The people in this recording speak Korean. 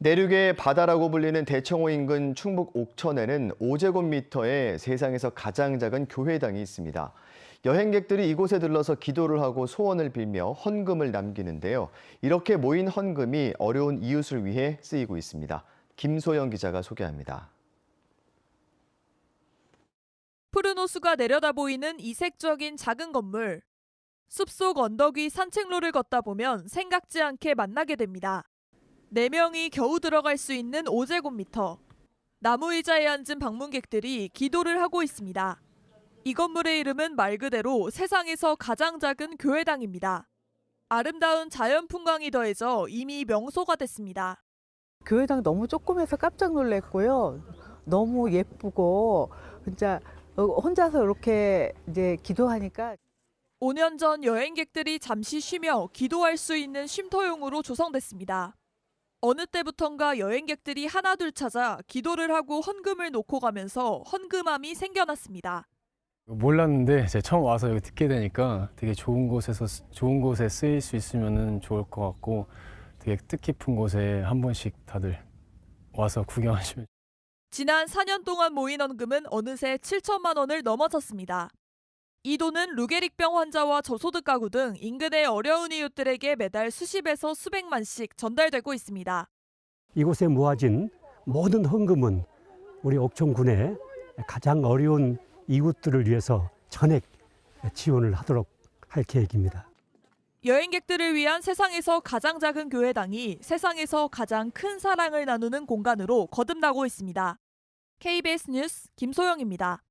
내륙의 바다라고 불리는 대청호 인근 충북 옥천에는 5제곱미터의 세상에서 가장 작은 교회당이 있습니다. 여행객들이 이곳에 들러서 기도를 하고 소원을 빌며 헌금을 남기는데요. 이렇게 모인 헌금이 어려운 이웃을 위해 쓰이고 있습니다. 김소영 기자가 소개합니다. 푸른 호수가 내려다 보이는 이색적인 작은 건물. 숲속 언덕 위 산책로를 걷다 보면 생각지 않게 만나게 됩니다. 네명이 겨우 들어갈 수 있는 5제곱미터. 나무 의자에 앉은 방문객들이 기도를 하고 있습니다. 이 건물의 이름은 말 그대로 세상에서 가장 작은 교회당입니다. 아름다운 자연 풍광이 더해져 이미 명소가 됐습니다. 교회당 너무 조그매서 깜짝 놀랐고요. 너무 예쁘고 진짜 어, 혼자서 이렇게 이제 기도하니까 5년 전 여행객들이 잠시 쉬며 기도할 수 있는 쉼터용으로 조성됐습니다. 어느 때부턴가 여행객들이 하나둘 찾아 기도를 하고 헌금을 놓고 가면서 헌금함이 생겨났습니다. 몰랐는데 이제 처음 와서 여기 듣게 되니까 되게 좋은 곳에서 쓰- 좋은 곳에 쓰일 수 있으면 좋을 것 같고 되게 뜻깊은 곳에 한 번씩 다들 와서 구경하시면 지난 4년 동안 모인 헌금은 어느새 7천만 원을 넘어섰습니다. 이 돈은 루게릭병 환자와 저소득 가구 등 인근의 어려운 이웃들에게 매달 수십에서 수백만씩 전달되고 있습니다. 이곳에 모아진 모든 헌금은 우리 옥천군의 가장 어려운 이웃들을 위해서 전액 지원을 하도록 할 계획입니다. 여행객들을 위한 세상에서 가장 작은 교회당이 세상에서 가장 큰 사랑을 나누는 공간으로 거듭나고 있습니다. KBS 뉴스 김소영입니다.